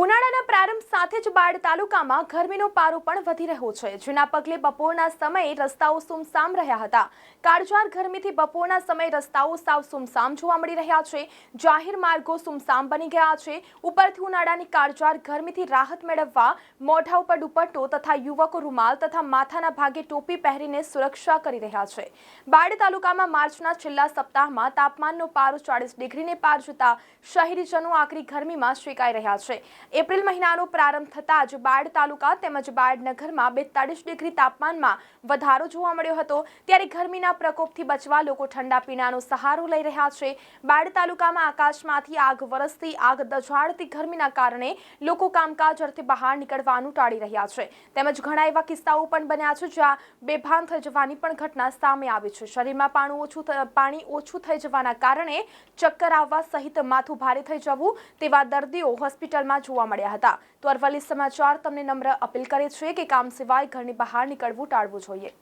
ઉનાળાના પ્રારંભ સાથે જ બાડ તાલુકામાં ગરમીનો પારો પણ વધી રહ્યો છે. જેના પગલે બપોરના સમયે રસ્તાઓ સુમસામ રહ્યા હતા. કાળઝાળ ગરમીથી બપોરના સમયે રસ્તાઓ સાવ સુમસામ જોવા મળી રહ્યા છે. જાહેર માર્ગો સુમસામ બની ગયા છે. ઉપરથી ઉનાળાની કાળઝાળ ગરમીથી રાહત મેળવવા મોઢા ઉપર દુપટ્ટો તથા યુવકો રૂમાલ તથા માથાના ભાગે ટોપી પહેરીને સુરક્ષા કરી રહ્યા છે. બાડ તાલુકામાં માર્ચના છેલ્લા સપ્તાહમાં તાપમાનનો પારો ચાળીસ ડિગ્રીને પાર જતા શહેરીજનો આકરી ગરમીમાં શેકાઈ રહ્યા છે. એપ્રિલ મહિનાનો પ્રારંભ થતાં જ બાડ તાલુકા તેમજ બાડ નગરમાં બેતાળીસ ડિગ્રી તાપમાનમાં વધારો જોવા મળ્યો હતો. ત્યારે ગરમીના પ્રકોપથી બચવા લોકો ઠંડા પીણાનો સહારો લઈ રહ્યા છે. બાડ તાલુકામાં આકાશમાંથી આગ વરસતી આગ દઝાડતી ગરમીના કારણે લોકો કામકાજ અર્થે બહાર નીકળવાનું ટાળી રહ્યા છે. તેમજ ઘણા એવા કિસ્સાઓ પણ બન્યા છે જ્યાં બેભાન થઈ જવાની પણ ઘટના સામે આવી છે. શરીરમાં પાણી ઓછું પાણી ઓછું થઈ જવાના કારણે ચક્કર આવવા સહિત માથું ભારે થઈ જવું તેવા દર્દીઓ હોસ્પિટલમાં જોવા મળ્યા હતા. તો અરવલ્લી સમાચાર તમને નમ્ર અપીલ કરે છે કે કામ સિવાય ઘરની બહાર નીકળવું ટાળવું જોઈએ.